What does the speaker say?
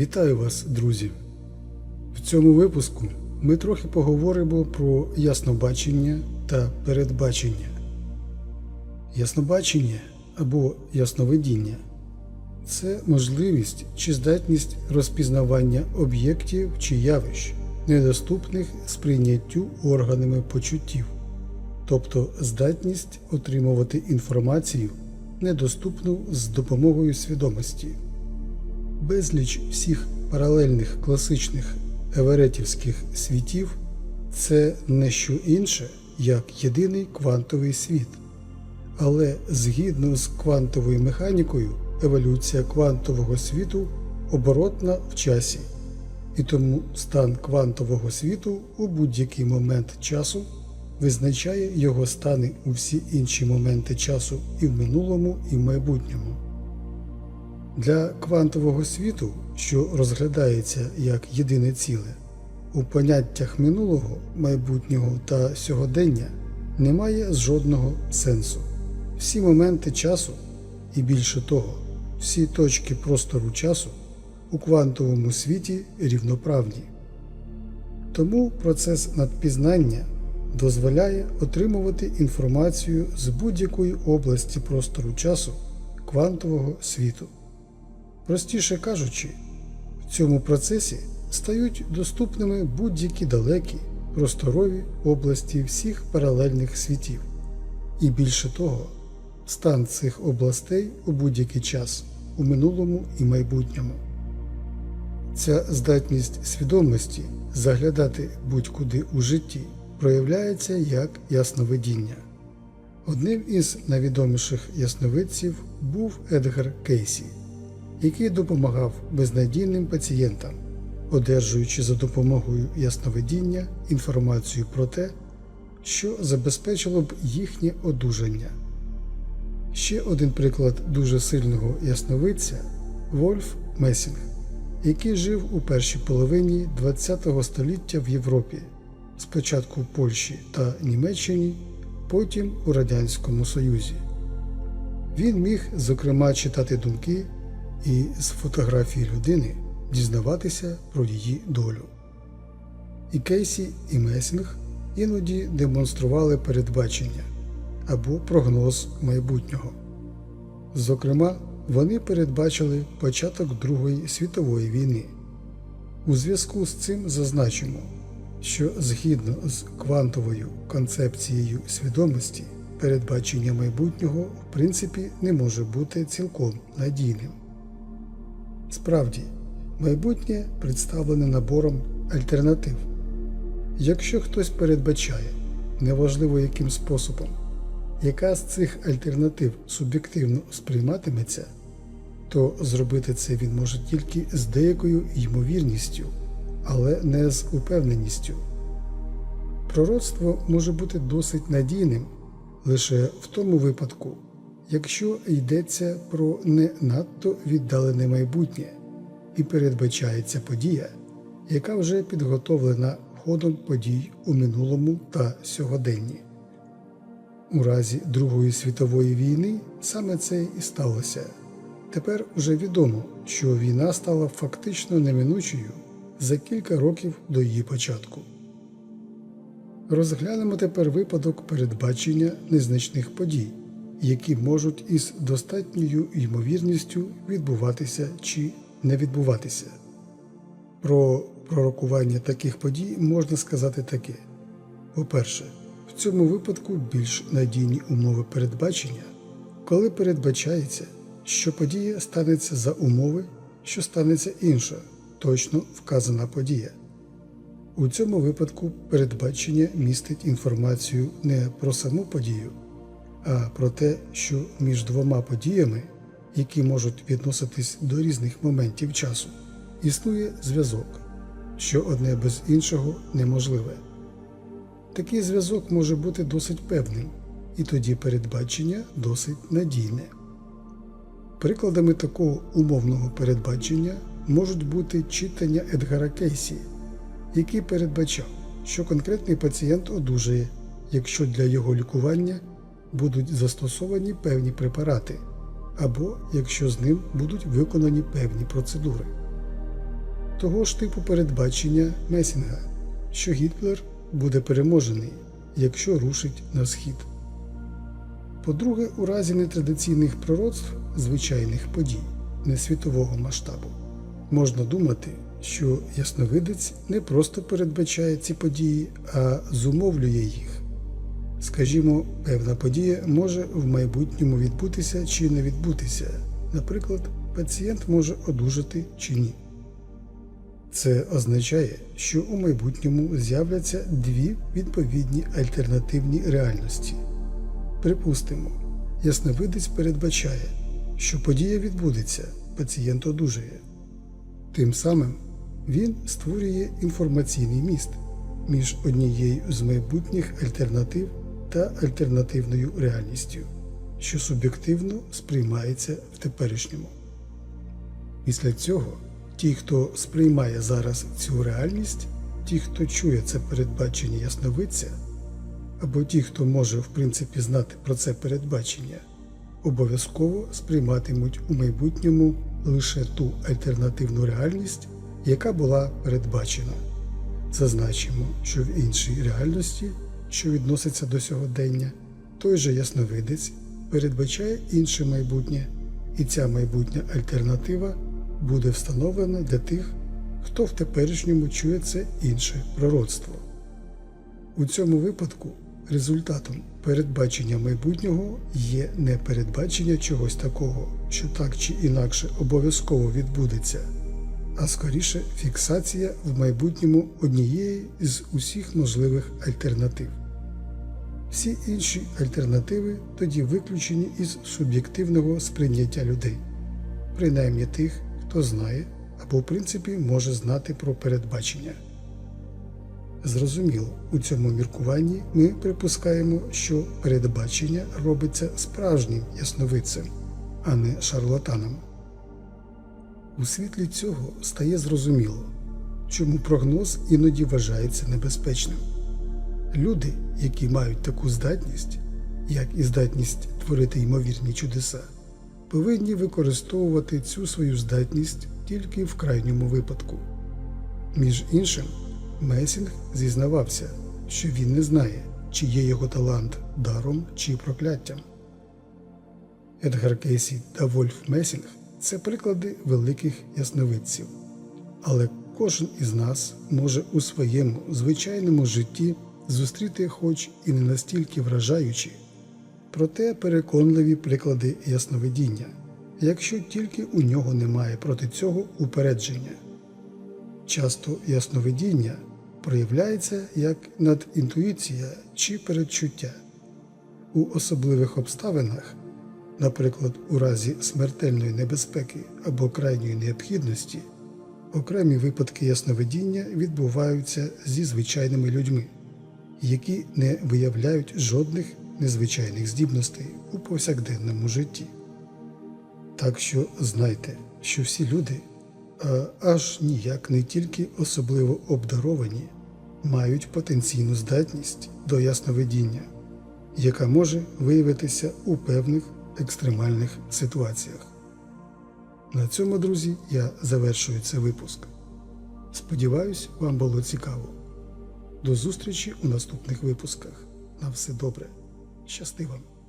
Вітаю вас, друзі! В цьому випуску ми трохи поговоримо про яснобачення та передбачення. Яснобачення або ясновидіння це можливість чи здатність розпізнавання об'єктів чи явищ, недоступних сприйняттю органами почуттів, тобто здатність отримувати інформацію, недоступну з допомогою свідомості. Безліч всіх паралельних класичних еверетівських світів це не що інше, як єдиний квантовий світ. Але згідно з квантовою механікою, еволюція квантового світу оборотна в часі, і тому стан квантового світу у будь-який момент часу визначає його стани у всі інші моменти часу і в минулому, і в майбутньому. Для квантового світу, що розглядається як єдине ціле, у поняттях минулого, майбутнього та сьогодення немає жодного сенсу. Всі моменти часу, і більше того, всі точки простору часу у квантовому світі рівноправні. Тому процес надпізнання дозволяє отримувати інформацію з будь-якої області простору часу квантового світу. Простіше кажучи, в цьому процесі стають доступними будь-які далекі, просторові області всіх паралельних світів, і більше того, стан цих областей у будь-який час у минулому і майбутньому. Ця здатність свідомості заглядати будь-куди у житті проявляється як ясновидіння. Одним із найвідоміших ясновидців був Едгар Кейсі який допомагав безнадійним пацієнтам, одержуючи за допомогою ясновидіння інформацію про те, що забезпечило б їхнє одужання. Ще один приклад дуже сильного ясновидця Вольф Месінг, який жив у першій половині ХХ століття в Європі, спочатку в Польщі та Німеччині, потім у Радянському Союзі. Він міг, зокрема, читати думки і з фотографії людини дізнаватися про її долю. І Кейсі і Месінг іноді демонстрували передбачення або прогноз майбутнього. Зокрема, вони передбачили початок Другої світової війни. У зв'язку з цим зазначимо, що згідно з квантовою концепцією свідомості передбачення майбутнього в принципі не може бути цілком надійним. Справді, майбутнє представлене набором альтернатив. Якщо хтось передбачає, неважливо яким способом, яка з цих альтернатив суб'єктивно сприйматиметься, то зробити це він може тільки з деякою ймовірністю, але не з упевненістю. Пророцтво може бути досить надійним лише в тому випадку якщо йдеться про не надто віддалене майбутнє і передбачається подія, яка вже підготовлена ходом подій у минулому та сьогоденні. У разі Другої світової війни саме це і сталося. Тепер уже відомо, що війна стала фактично неминучою за кілька років до її початку. Розглянемо тепер випадок передбачення незначних подій, які можуть із достатньою ймовірністю відбуватися чи не відбуватися. Про пророкування таких подій можна сказати таке: по-перше, в цьому випадку більш надійні умови передбачення, коли передбачається, що подія станеться за умови, що станеться інша, точно вказана подія. У цьому випадку передбачення містить інформацію не про саму подію, а про те, що між двома подіями, які можуть відноситись до різних моментів часу, існує зв'язок, що одне без іншого неможливе. Такий зв'язок може бути досить певним, і тоді передбачення досить надійне. Прикладами такого умовного передбачення можуть бути читання Едгара Кейсі, який передбачав, що конкретний пацієнт одужає, якщо для його лікування будуть застосовані певні препарати, або якщо з ним будуть виконані певні процедури. того ж типу передбачення Месінга, що Гітлер буде переможений, якщо рушить на схід. По-друге, у разі нетрадиційних пророцтв звичайних подій, не світового масштабу, можна думати, що ясновидець не просто передбачає ці події, а зумовлює їх. Скажімо, певна подія може в майбутньому відбутися чи не відбутися. Наприклад, пацієнт може одужати чи ні. Це означає, що у майбутньому з'являться дві відповідні альтернативні реальності. Припустимо, ясновидець передбачає, що подія відбудеться, пацієнт одужає. Тим самим він створює інформаційний міст між однією з майбутніх альтернатив та альтернативною реальністю, що суб'єктивно сприймається в теперішньому. Після цього ті, хто сприймає зараз цю реальність, ті, хто чує це передбачення ясновидця, або ті, хто може в принципі знати про це передбачення, обов'язково сприйматимуть у майбутньому лише ту альтернативну реальність, яка була передбачена. Зазначимо, що в іншій реальності, що відноситься до сьогодення, той же ясновидець передбачає інше майбутнє, і ця майбутня альтернатива буде встановлена для тих, хто в теперішньому чує це інше пророцтво. У цьому випадку результатом передбачення майбутнього є не передбачення чогось такого, що так чи інакше обов'язково відбудеться, а скоріше фіксація в майбутньому однієї з усіх можливих альтернатив. Всі інші альтернативи тоді виключені із суб'єктивного сприйняття людей, принаймні тих, хто знає або в принципі може знати про передбачення. Зрозуміло, у цьому міркуванні ми припускаємо, що передбачення робиться справжнім ясновидцем, а не шарлатаном. У світлі цього стає зрозуміло, чому прогноз іноді вважається небезпечним. Люди, які мають таку здатність, як і здатність творити ймовірні чудеса, повинні використовувати цю свою здатність тільки в крайньому випадку. Між іншим, Месінг зізнавався, що він не знає, чи є його талант даром чи прокляттям. Едгар Кейсі та Вольф Месінг це приклади великих ясновидців, але кожен із нас може у своєму звичайному житті зустріти, хоч і не настільки вражаючі, проте переконливі приклади ясновидіння, якщо тільки у нього немає проти цього упередження. Часто ясновидіння проявляється як надінтуїція чи передчуття. У особливих обставинах, наприклад, у разі смертельної небезпеки або крайньої необхідності, окремі випадки ясновидіння відбуваються зі звичайними людьми, які не виявляють жодних незвичайних здібностей у повсякденному житті. Так що знайте, що всі люди аж ніяк не тільки особливо обдаровані, мають потенційну здатність до ясновидіння, яка може виявитися у певних екстремальних ситуаціях. На цьому, друзі, я завершую цей випуск. Сподіваюсь, вам було цікаво. До зустрічі у наступних випусках. На все добре. Щасти вам!